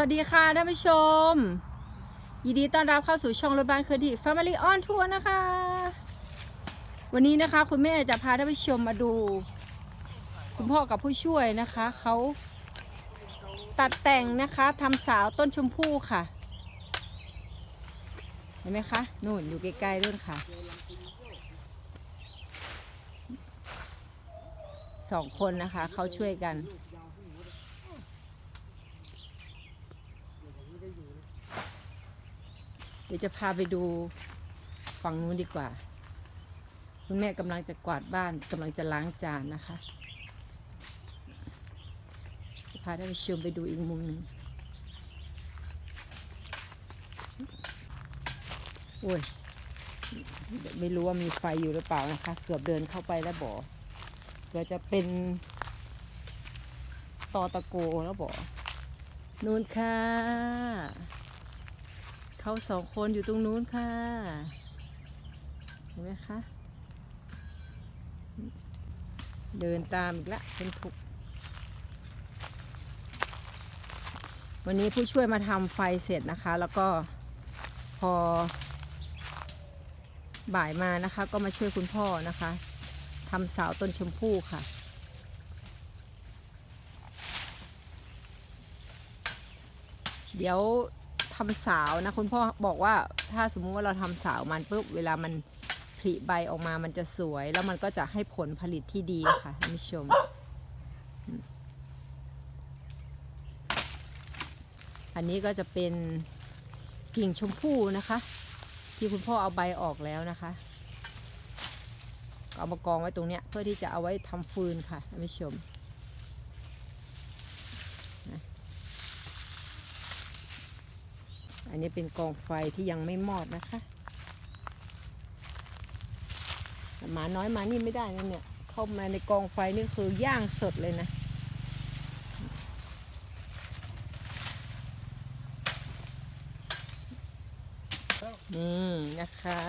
วัสดีค่ะท่านผู้ชม ยินดีต้อนรับเข้าสู่ช่องรถบ้านเคลื่อนที่ Family on Tour นะคะ วันนี้นะคะคุณแม่จะพาท่านผู้ชมมาดู คุณพ่อกับผู้ช่วยนะคะ เขาตัดแต่งนะคะทำสาวต้นชมพู่ค่ะ เห็นไหมคะนู่นอยู่ใกล้ๆด้วยค่ะสองคนนะคะเขาช่วยกัน เดี๋ยวจะพาไปดูฝั่งนู้นดีกว่า คุณแม่กำลังจะกวาดบ้านกำลังจะล้างจานนะคะจะพาท่านผู้ชมไปดูอีกมุมหนึ่งโอ้ยไม่รู้ว่ามีไฟอยู่หรือเปล่านะคะ เกือบเดินเข้าไปแล้วบ่เกือบจะเป็นตอตะโกแล้วบ่นู่นค่ะ เขาสองคนอยู่ตรงนู้นค่ะ เห็นไหมคะ เดินตามอีกละเป็นทุกวันนี้ผู้ช่วยมาทำไฟเสร็จนะคะ แล้วก็พอบ่ายมานะคะ ก็มาช่วยคุณพ่อนะคะทำสาวต้นชมพู่ค่ะเดี๋ยว ทำสาวนะคุณพ่อบอกว่าถ้าสมมุติว่าเราทำสาวมันปุ๊บเวลามันผลิใบออกมามันจะสวย แล้วมันก็จะให้ผลผลิตที่ดีค่ะท่านผู้ชมอันนี้ก็จะเป็นกิ่งชมพู่นะคะ ที่คุณพ่อเอาใบออกแล้วนะคะ เอามากองไว้ตรงเนี้ยเพื่อที่จะเอาไว้ทำฟืนค่ะท่านผู้ชม นนี้เป็นกองไฟที่ยังไม่มอดนะคะหมาน้อยมานี่ไม่ได้นะเนี่ย เข้ามาในกองไฟนี่คือย่างสดเลยนะนี่นะคะ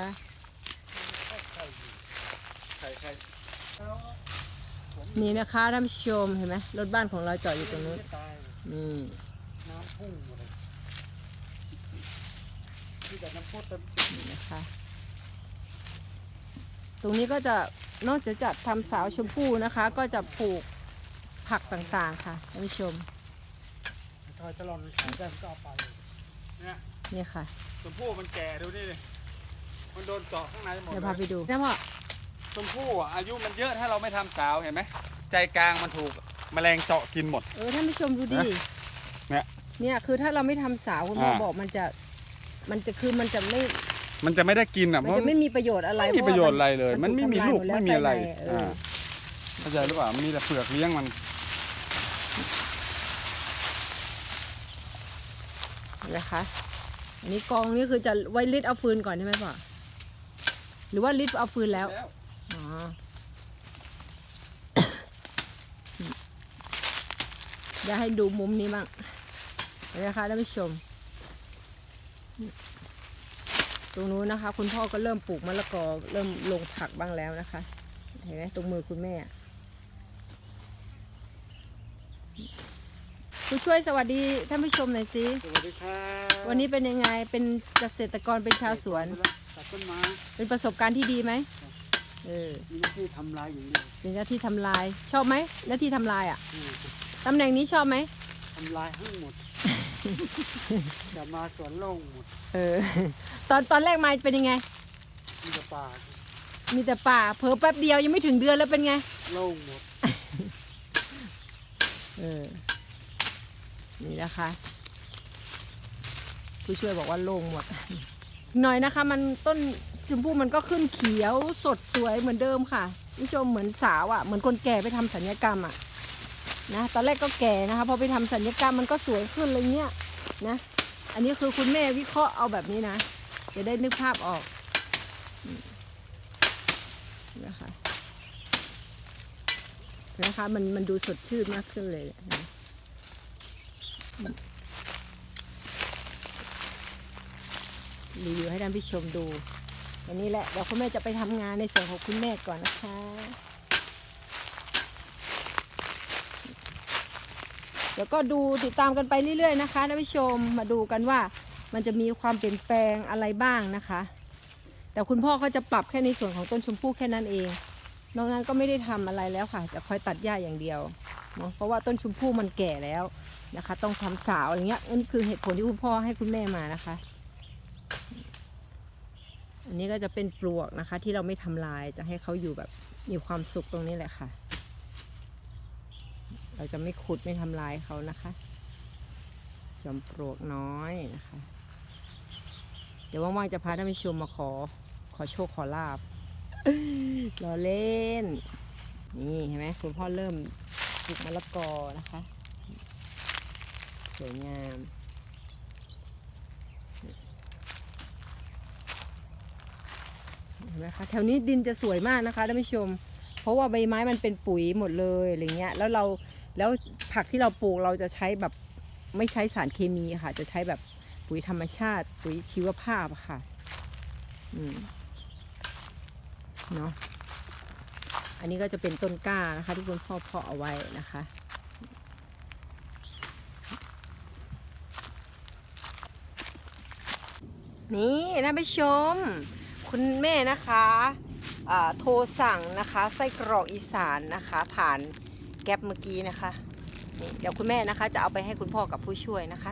นี่นะคะท่านผู้ชมเห็นไหมรถบ้านของเราจอดอยู่ตรงนู้นนี่น้ำพุ่งเลย ที่แต่น้ำพุเต็มนี่นะคะ ตรงนี้ก็จะนอกจากจะทำสาวชมพู่นะคะ ก็จะปลูกผักต่างๆค่ะท่านผู้ชมทอยตลอดขายได้มันก็เอาไปเนี่ยนี่ค่ะชมพู่มันแก่ดูนี่ดิมันโดนเจาะข้างในหมดเดี๋ยวเลพาไปยดูนะพ่อชมพู่อะอายุมันเยอะถ้าเราไม่ทำสาวเห็นไหมใจกลางมันถูกแมลงเจาะกินหมด เออท่านผู้ชมดูดิเนี่ย เนี่ยคือถ้าเราไม่ทำสาวคุณพ่ออ่า บอกมันจะ มันจะคือมันจะไม่มันจะไม่ได้กินอะมันจะไม่มีประโยชน์อะไรไม่มีประโยชน์อะไรเลย มันไม่มีถูลูกทำายหดแวไม่มีอะไรใส่ในเอออ่าเข้าใจหรือเปล่ามีแต่เปลือกเลี้ยงมันเห็นะคะอันนี้กองนี่คือจะไว้ลิดเอาฟืนก่อนใช่ไหมพ่อหรือว่าลิดเอาฟืนแล้วอ๋อเดี๋ยวให้ดูมุมนี้บ้างเห็นไหมคะท่านผู้ชม ตรงนู้นนะคะ คุณพ่อก็เริ่มปลูกมะละกอเริ่มลงผักบ้างแล้วนะคะ เห็นไหมตรงมือคุณแม่อะผู้ช่วยสวัสดีท่านผู้ชมหน่อยสิสวัสดีครับวันนี้เป็นยังไงเป็นเกษตรกรเป็นชาวสวนตัดต้นไม้เป็นประสบการณ์ที่ดีไหมเออมีหน้าที่ทำลายอย่างเดียวเป็นหน้าที่ทำลายชอบไหมหน้าที่ทำลายอะอืมตำแหน่งนี้ชอบไหมทำลายทั้งหมด จะมาสวนโล่งหมดเออ ตอนตอนแรกมาเป็นยังไง มีแต่ป่ามีแต่ป่าเผลอแป๊บเดียวยังไม่ถึงเดือนแล้วเป็นไง โล่งหมด เออ นี่นะคะ ผู้ช่วยบอกว่าโล่งหมด หน่อยนะคะ มันต้นชมพู่มันก็ขึ้นเขียวสดสวยเหมือนเดิมค่ะผู้ชมเหมือนสาวอะ่ะ เหมือนคนแก่ไปทำสัญญกรรมอะ่ะ นะตอนแรกก็แก่นะคะพอไปทำสัญญกรรมมันก็สวยขึ้นอะไรเงี้ยนะ อันนี้คือคุณแม่วิเคราะห์เอาแบบนี้นะจะได้นึกภาพออกนะคะนะคะมันมันดูสดชื่นมากขึ้นเลยนะรีวิวให้ท่านผู้ชมดูอันนี้แหละเดี๋ยวคุณแม่จะไปทำงานในส่วนของคุณแม่ก่อนนะคะ เดี๋ยวก็ดูติดตามกันไปเรื่อยๆนะคะท่านผู้ชมมาดูกันว่ามันจะมีความเปลี่ยนแปลงอะไรบ้างนะคะ แต่คุณพ่อก็จะปรับแค่ในส่วนของต้นชมพู่แค่นั้นเอง นอกนั้นก็ไม่ได้ทำอะไรแล้วค่ะ จะคอยตัดหญ้าอย่างเดียวเนาะเพราะว่าต้นชมพู่มันแก่แล้วนะคะ ต้องทำสาวอะไรเงี้ยนี่คือเหตุผลที่คุณพ่อให้คุณแม่มานะคะ อันนี้ก็จะเป็นปลวกนะคะ ที่เราไม่ทำลายจะให้เขาอยู่แบบมีความสุขตรงนี้แหละค่ะ เราจะไม่ขุดไม่ทำลายเขานะคะ จอมปลวกน้อยนะคะ เดี๋ยวว่างๆจะพาท่านผู้ชมมาขอ ขอโชคขอลาบรอเล่น นี่เห็นไหมคุณพ่อเริ่มปลูกมะละกอนะคะ สวยงามเห็นไหมคะแถวนี้ดินจะสวยมากนะคะท่านผู้ชม เพราะว่าใบไม้มันเป็นปุ๋ยหมดเลยอะไรเงี้ย แล้วเรา แล้วผักที่เราปลูกเราจะใช้แบบไม่ใช้สารเคมีค่ะ จะใช้แบบปุ๋ยธรรมชาติ ปุ๋ยชีวภาพค่ะอืมเนาะอันนี้ก็จะเป็นต้นกล้านะคะ ที่คุณพ่อเพาะเอาไว้นะคะ นี่ท่านผู้ชม คุณแม่นะคะโทรสั่งนะคะ ไส้กรอกอีสานนะคะ ผ่าน แก๊ปเมื่อกี้นะคะนี่เดี๋ยวคุณแม่นะคะ จะเอาไปให้คุณพ่อกับผู้ช่วยนะคะ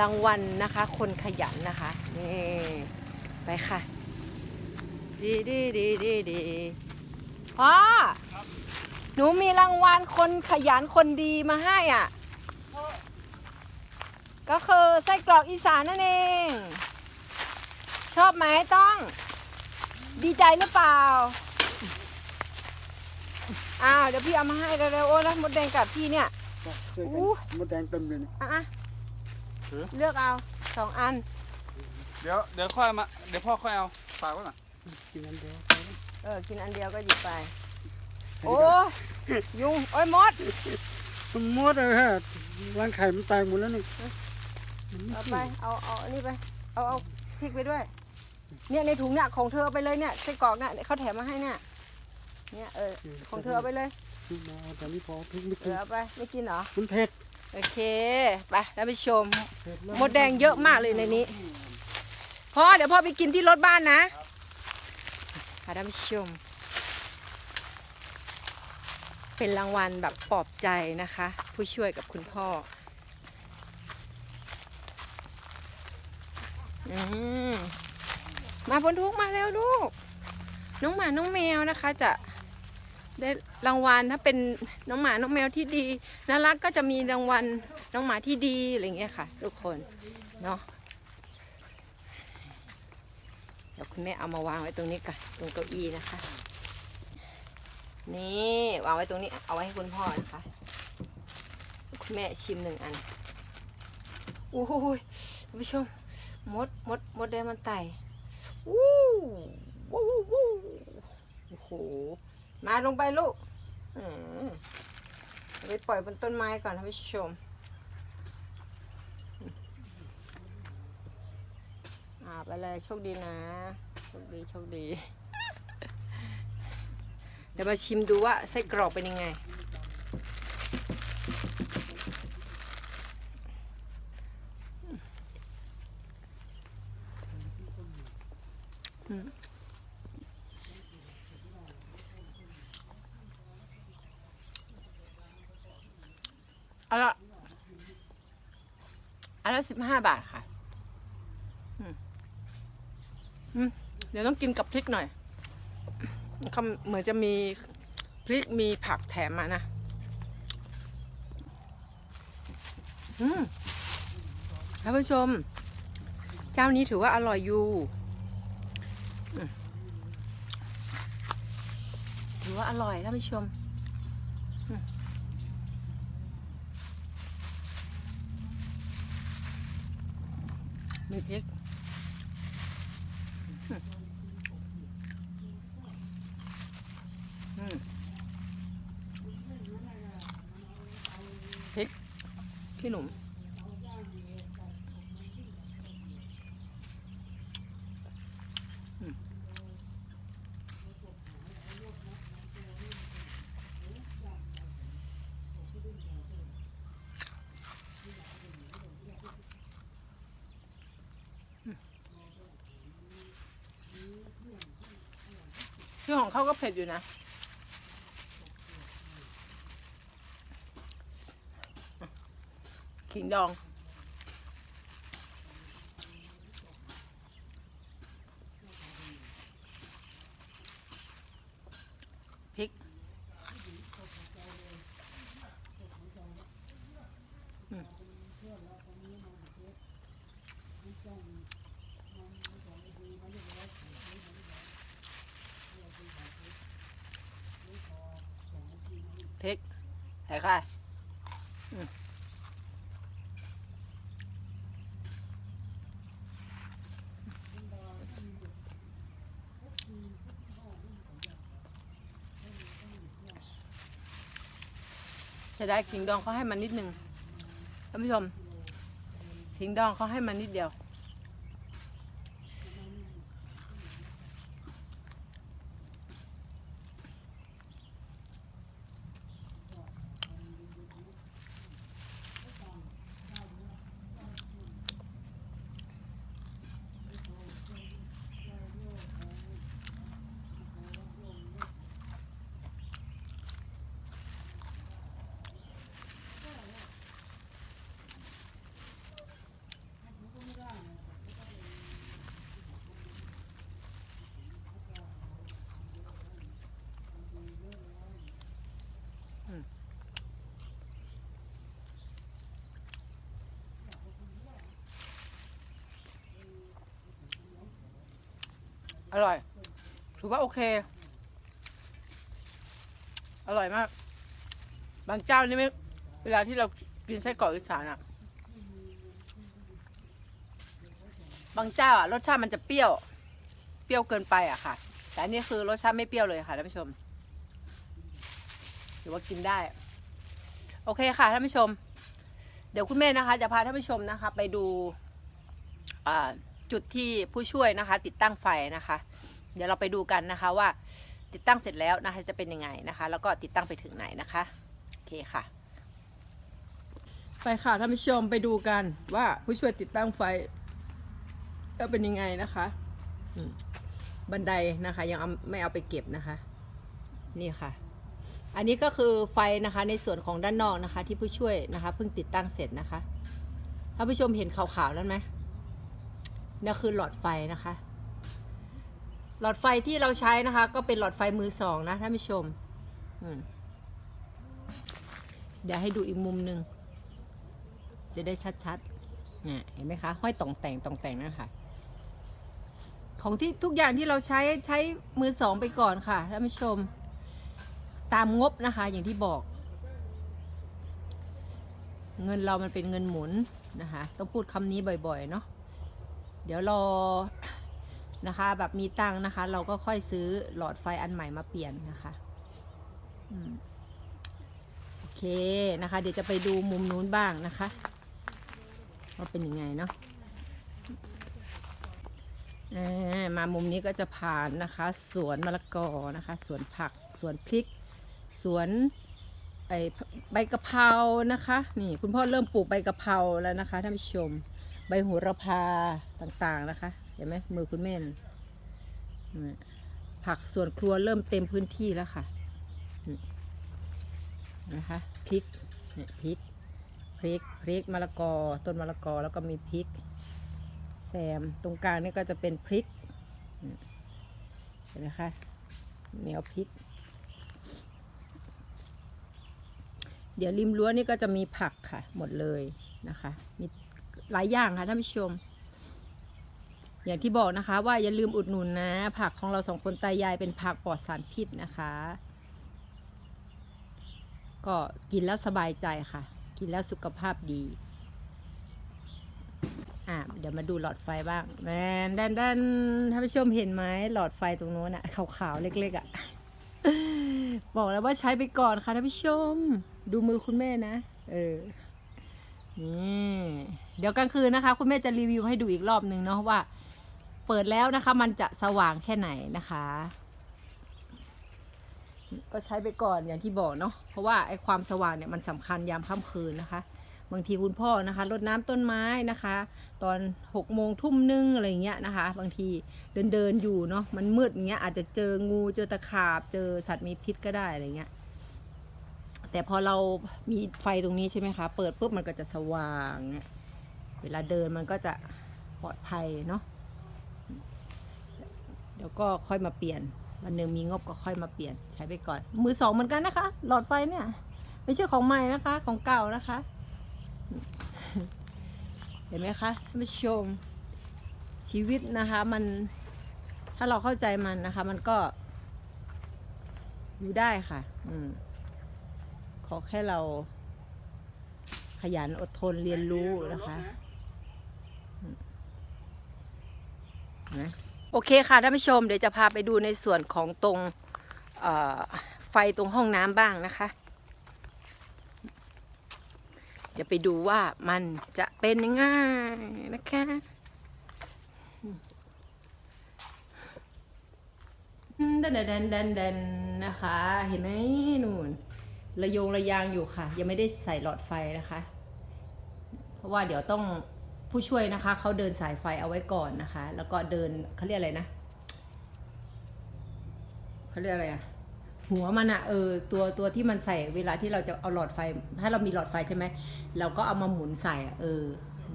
รางวัลนะคะ คนขยันนะคะนี่ไปค่ะ ดีดีดีดีดีพ่อหนูมีรางวัลคนขยันคนดีมาให้อะ ก็คือไส้กรอกอีสานนั่นเอง ชอบไหมต้อง ดีใจหรือเปล่า อ้าวเดี๋ยวพี่เอามาให้เร็วๆโอ้แล้วมดแดงกัดพี่เนี่ย ช่วยกันอู้ มดแดงเต็มเลยเนี่ยอะๆเลือกเอาสองอัน เดี๋ยวเดี๋ยวค่อยมา เดี๋ยวพ่อค่อยเอาฝากไว้หน่อยกินอันเดียวเออ กินอันเดียวก็หยิบไป โอ้ยยุง โอ้ยมด มันมดเลยฮะรังไข่มันแตกหมดแล้วนี่มันม่เอาขึ้นไป เอาเอาอันนี้ไป เอาเอาพริกไปด้วย เนี่ยในถุงเนี่ยของเธอเอาไปเลยเนี่ยไส้กรอกเนี่ยเขาแถมมาให้เนี่ย เนี่ยเออของเธอเอาไปเลยมาเอาแต่นี้พอพริกไม่เอกินอเอาไปไม่กินเหรอ มันเผ็ดโอเค ไปท่านผู้ชม เผ็ดแล้วมดแดงเยอะมากเลยในนี้พ่อเดี๋ยวพ่อไปกินที่รถบ้านนะค่ะท่านผู้ชม เป็นรางวัลแบบปลอบใจนะคะ ผู้ช่วยกับคุณพ่ออืมมาพ้นทุกข์มาแล้วลูก น้องหมาน้องแมวนะคะ จะ ได้รางวัลถ้าเป็นน้องหมาน้องแมวที่ดีน่ารักก็จะมีรางวัลน้องหมาที่ดีอะไรอย่างเงี้ยค่ะ ทุกคนเนาะเดี๋ยวคุณแม่เอามาวางไว้ตรงนี้ก่อนตรงเก้าอี้นะคะ นี่วางไว้ตรงนี้เอาไว้ให้คุณพ่อนะคะ คุณแม่ชิมหนึ่งอันโอ้โหยผู้ชมมดมดมดแดงมันไต่วู้วู้วู้วู้โอ้โห มาลงไปลูกไปปล่อยบนต้นไม้ก่อนท่านผู้ชมอาไปเลยโชคดีนะ โชคดีโชคดี เดี๋ยวมาชิมดูว่าไส้กรอกเป็นยังไง อืม อาละอันละสิบห้าบาทค่ะเดี๋ยวต้องกินกับพริกหน่อยเหมือนจะมีพริกมีผักแถมมานะท่านผู้ชม เจ้านี้ถือว่าอร่อยอยู่ถือว่าอร่อยท่านผู้ชม มีพริกอืมพริกพี่หนุ่ม เขาก็เผ็ดอยู่นะขิงดอง พริก อืมพริกใส่ค่ะอืมะได้ขิงดองเขาให้มันนิดนึงท่านผู้ชมขิงดองเขาให้มันนิดเดียว อร่อย ถือว่าโอเค อร่อยมาก บางเจ้านี่ไม่ เวลาที่เรากินไส้กรอกอีสานอะบางเจ้าอะรสชาติมันจะเปรี้ยว เปรี้ยวเกินไปอะค่ะ แต่อันนี้คือรสชาติไม่เปรี้ยวเลยค่ะท่านผู้ชมถือว่ากินได้ โอเคค่ะท่านผู้ชม เดี๋ยวคุณแม่นะคะ จะพาท่านผู้ชมนะคะ ไปดูอ่า จุดที่ผู้ช่วยนะคะ ติดตั้งไฟนะคะ เดี๋ยวเราไปดูกันนะคะว่าติดตั้งเสร็จแล้วนะคะจะเป็นยังไงนะคะ แล้วก็ติดตั้งไปถึงไหนนะคะโอเคค่ะ ไปค่ะท่านผู้ชมไปดูกันว่าผู้ช่วยติดตั้งไฟจะเป็นยังไงนะคะบันไดนะคะ ยังไม่เอาไปเก็บนะคะ นี่ค่ะ อันนี้ก็คือไฟนะคะ ในส่วนของด้านนอกนะคะ ที่ผู้ช่วยนะคะเพิ่งติดตั้งเสร็จนะคะท่านผู้ชมเห็นขาวๆแล้วไหม นี่คือหลอดไฟนะคะ หลอดไฟที่เราใช้นะคะ ก็เป็นหลอดไฟมือสองนะท่านผู้ชมเดี๋ยวให้ดูอีกมุมหนึ่งจะได้ชัดๆเนี่ยเห็นไหมคะ ห้อยต่องแต่งต่องแต่งนะคะของที่ทุกอย่างที่เราใช้ใช้มือสองไปก่อนค่ะท่านผู้ชม ตามงบนะคะ อย่างที่บอก เงินเรามันเป็นเงินหมุนนะคะ ต้องพูดคำนี้บ่อยๆเนาะ เดี๋ยวรอนะคะแบบมีตังค์นะคะ เราก็ค่อยซื้อหลอดไฟอันใหม่มาเปลี่ยนนะคะอโอเคนะคะ เดี๋ยวจะไปดูมุมนู้นบ้างนะคะว่าเป็นยังไงเนาะมามุมนี้ก็จะผ่านนะคะ สวนมะละกอนะคะ สวนผักสวนพริก สวนใบกะเพรานะคะ นี่คุณพ่อเริ่มปลูกใบกะเพราแล้วนะคะท่านผู้ชม ใบโหระพาต่างๆนะคะ เห็นไหมมือคุณแม่นผักสวนครัวเริ่มเต็มพื้นที่แล้วค่ะนะคะพริกเนี่ยพริกพริกพริกมะละกอ ต้นมะละกอแล้วก็มีพริกแซมตรงกลางนี่ก็จะเป็นพริกเห็นไหมคะเหนียวพริก เดี๋ยวริมรั้วนี่ก็จะมีผักค่ะ หมดเลยนะคะ มี หลายอย่างค่ะท่านผู้ชม อย่างที่บอกนะคะ ว่าอย่าลืมอุดหนุนนะ ผักของเราสองคนตายายเป็นผักปลอดสารพิษนะคะ ก็กินแล้วสบายใจค่ะ กินแล้วสุขภาพดีอะเดี๋ยวมาดูหลอดไฟบ้างแมนด้านด้านท่านผู้ชมเห็นไหมหลอดไฟตรงโน้นอะขาวๆเล็ก ๆอะบอกแล้วว่าใช้ไปก่อนค่ะท่านผู้ชม ดูมือคุณแม่นะ เออ นี่เดี๋ยวกลางคืนนะคะ คุณแม่จะรีวิวให้ดูอีกรอบหนึ่งเนาะว่า เปิดแล้วนะคะ มันจะสว่างแค่ไหนนะคะ ก็ใช้ไปก่อนอย่างที่บอกเนาะเพราะว่าไอ้ความสว่างเนี่ยมันสำคัญยามค่ำคืนนะคะ บางทีคุณพ่อนะคะรดน้ำต้นไม้นะคะ ตอนหกโมงทุ่มนึงอะไรเงี้ยนะคะ บางทีเดินเดินๆอยู่เนาะมันมืดอย่างเงี้ยอาจจะเจองูเจอตะขาบ เจอสัตว์มีพิษก็ได้อะไรเงี้ย แต่พอเรามีไฟตรงนี้ใช่ไหมคะ เปิดปุ๊บมันก็จะสว่าง เวลาเดินมันก็จะปลอดภัยเนาะเดี๋ยวก็ค่อยมาเปลี่ยน วันหนึ่งมีงบก็ค่อยมาเปลี่ยนใช้ไปก่อน มือสองเหมือนกันนะคะ หลอดไฟเนี่ย ไม่ใช่ของใหม่นะคะ ของเก่านะคะ เห็นไหมคะท่านผู้ชมชีวิตนะคะมันถ้าเราเข้าใจมันนะคะ มันก็อยู่ได้ค่ะ อืม อแค่เรา ขยันอดทนเรียนรู้นะคะนะโอเคค่ะท่านผู้ชมเดี๋ยวจะพาไปดูในส่วนของตรงไฟตรงห้องน้ำบ้างนะคะ เดี๋ยวไปดูว่ามันจะเป็นยังไงนะคะดันดันดันดันนะคะ เห็นไหมนู่น ระโยงระยางอยู่ค่ะ ยังไม่ได้ใส่หลอดไฟนะคะ เพราะว่าเดี๋ยวต้องผู้ช่วยนะคะเขาเดินสายไฟเอาไว้ก่อนนะคะ แล้วก็เดินเขาเรียกอะไรนะเขาเรียกอะไรอะหัวมันอะเออตัวตัวที่มันใส่เวลาที่เราจะเอาหลอดไฟ ถ้าเรามีหลอดไฟใช่ไหมเราก็เอามาหมุนใส่อะเออ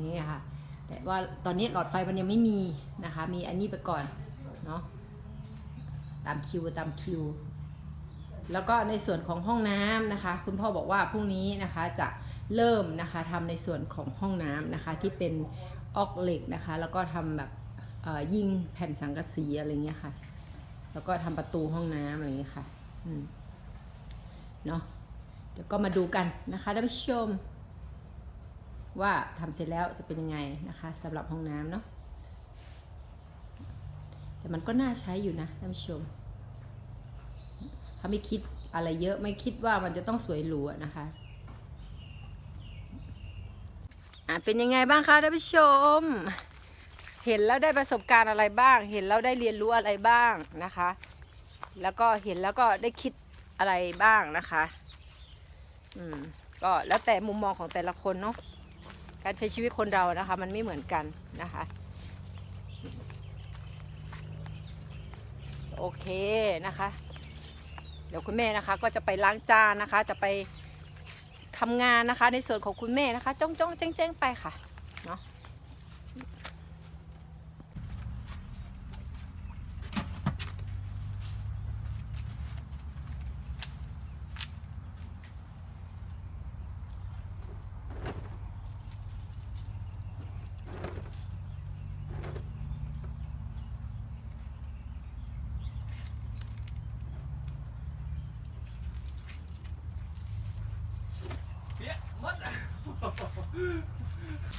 นี่ค่ะ แต่ว่าตอนนี้หลอดไฟมันยังไม่มีนะคะ มีอันนี้ไปก่อนเนาะตามคิวตามคิว แล้วก็ในส่วนของห้องน้ำนะคะ คุณพ่อบอกว่าพรุ่งนี้นะคะจะเริ่มนะคะทำในส่วนของห้องน้ำนะคะที่เป็นออกเหล็กนะคะ แล้วก็ทำแบบเอ่อยิงแผ่นสังกะสีอะไรเงี้ยค่ะ แล้วก็ทำประตูห้องน้ำอะไรเงี้ยค่ะเนาะเดี๋ยวก็มาดูกันนะคะท่านผู้ชม ว่าทำเสร็จแล้วจะเป็นยังไงนะคะสำหรับห้องน้ำเนาะแต่มันก็น่าใช้อยู่นะท่านผู้ชม ถ้าไม่คิดอะไรเยอะไม่คิดว่ามันจะต้องสวยหรูนะคะอะเป็นยังไงบ้างคะท่านผู้ชม เห็นแล้วได้ประสบการณ์อะไรบ้าง เห็นแล้วได้เรียนรู้อะไรบ้างนะคะ แล้วก็เห็นแล้วก็ได้คิดอะไรบ้างนะคะ อืมก็แล้วแต่มุมมองของแต่ละคนเนาะการใช้ชีวิตคนเรานะคะ มันไม่เหมือนกันนะคะ โอเคนะคะ เดี๋ยวคุณแม่นะคะ ก็จะไปล้างจานนะคะ จะไปทำงานนะคะ ในส่วนของคุณแม่นะคะ จ้องจ้องแจ้งแจ้งไปค่ะเนาะ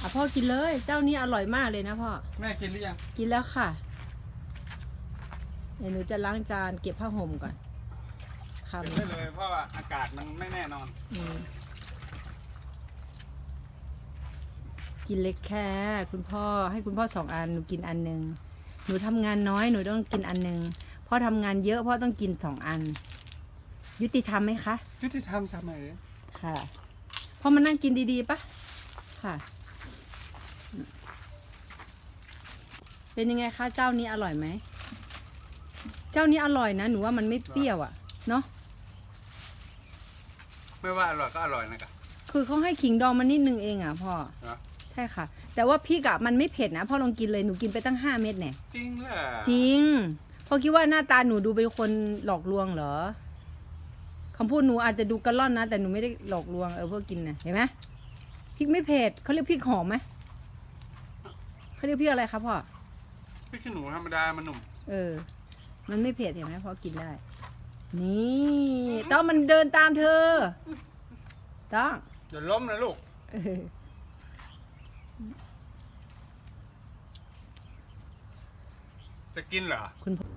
อะ พ่อกินเลย เจ้านี้อร่อยมากเลยนะพ่อ แม่กินหรือยังกินแล้วค่ะ เดี๋ยวหนูจะล้างจานเก็บผ้าห่มก่อนคเก็บได้เลยเพราะว่าอากาศมันไม่แน่นอนำอืมกินเล็กแค่คุณพ่อให้คุณพ่อสองอันหนูกินอันหนึ่งหนูทำงานน้อยหนูต้องกินอันหนึ่งพ่อทำงานเยอะพ่อต้องกินสองอัน ยุติธรรมไหมคะ ยุติธรรมเสมอค่ะพ่อมานั่งกินดีๆปะค่ะ เป็นยังไงคะเจ้านี้อร่อยไหม เจ้านี้อร่อยนะ หนูว่ามันไม่เปรี้ยวอะ่ะเนาะ ไม่ว่าอร่อยก็อร่อยนะครับ คือเขาให้ขิงดองมานิดนึงเองอะพ่อ เหรอ ใช่ค่ะ แต่ว่าพี่กะมันไม่เผ็ดนะพ่อลองกินเลยหนูกินไปตั้งห้าเม็ดเนี่ยจริงเหรอจริงพ่อคิดว่าหน้าตาหนูดูเป็นคนหลอกลวงเหรอคำพูดหนูอาจจะดูกระล่อนนะแต่หนูไม่ได้หลอกลวงเออพ่อกินนะเห็นไหมพริกไม่เผ็ดเขาเรียกพริกหอมไหมเขาเรียกพริกอะไรครับพ่อ พี่ขี้หนูธรรมดามันหนุ่มเออ มันไม่เผ็ดเห็นไหมพอกินได้ นี่ต้องมันเดินตามเธอ ต้องเดี๋ยวล้มนะลูกเออจะกินเหรอคุณพ่อ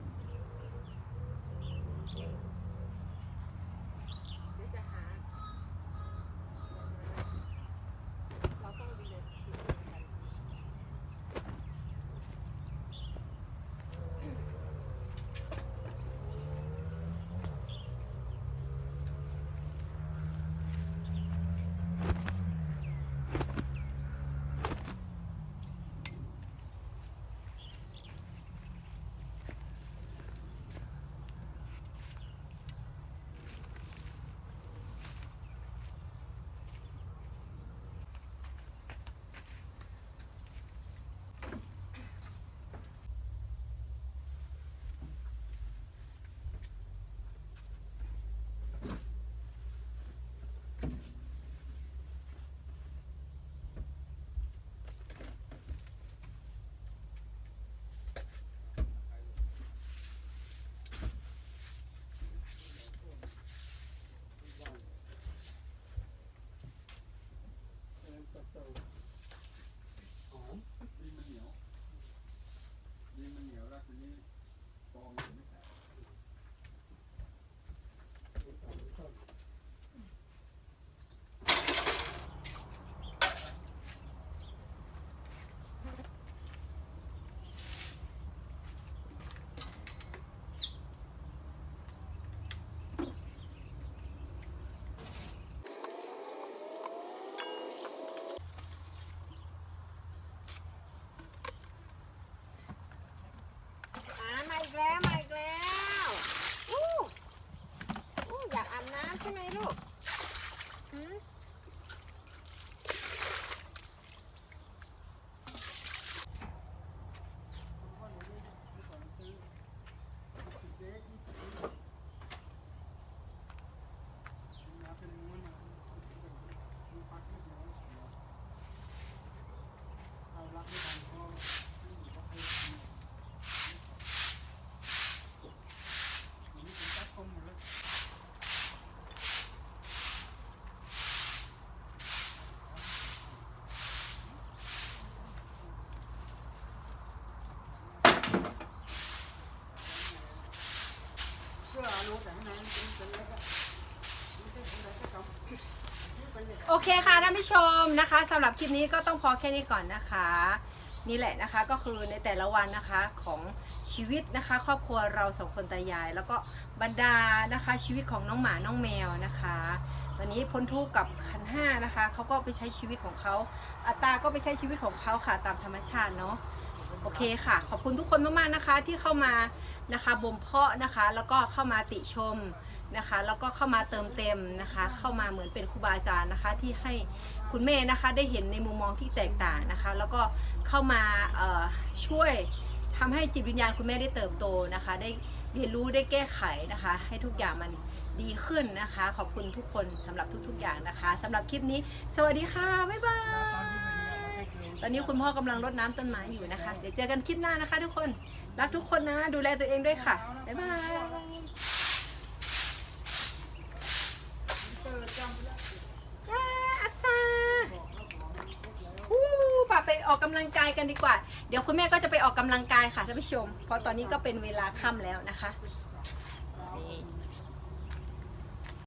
เคค่ะท่านผู้ชมนะคะสำหรับคลิปนี้ก็ต้องพอแค่นี้ก่อนนะคะ นี่แหละนะคะก็คือในแต่ละวันนะคะของชีวิตนะคะ ครอบครัวเราสองคนตายาย แล้วก็บรรดานะคะ ชีวิตของน้องหมาน้องแมวนะคะ ตอนนี้พ้นทุกข์กับขันห้านะคะเขาก็ไปใช้ชีวิตของเขาอัตตาก็ไปใช้ชีวิตของเขาค่ะตามธรรมชาติเนาะโอเคค่ะ ขอบคุณทุกคนมากๆนะคะที่เข้ามานะคะบ่มเพาะนะคะ แล้วก็เข้ามาติชม นะคะ แล้วก็เข้ามาเติมเต็มนะคะ เข้ามาเหมือนเป็นครูบาอาจารย์นะคะ ที่ให้คุณแม่นะคะได้เห็นในมุมมองที่แตกต่างนะคะ แล้วก็เข้ามาช่วยทำให้จิตวิญญาณคุณแม่ได้เติบโตนะคะ ได้เรียนรู้ได้แก้ไขนะคะ ให้ทุกอย่างมันดีขึ้นนะคะ ขอบคุณทุกคนสำหรับทุก ๆ อย่างนะคะสำหรับคลิปนี้ สวัสดีค่ะ บ๊ายบาย ตอนนี้คุณพ่อกำลังรดน้ำต้นไม้อยู่นะคะ เดี๋ยวเจอกันคลิปหน้านะคะ ทุกคน รักทุกคนนะ ดูแลตัวเองด้วยค่ะ บ๊ายบายอ่าอัตตา อู้ป่า ไปออกกำลังกายกันดีกว่า เดี๋ยวคุณแม่ก็จะไปออกกำลังกายค่ะท่านผู้ชม เพราะตอนนี้ก็เป็นเวลาค่ำแล้วนะคะ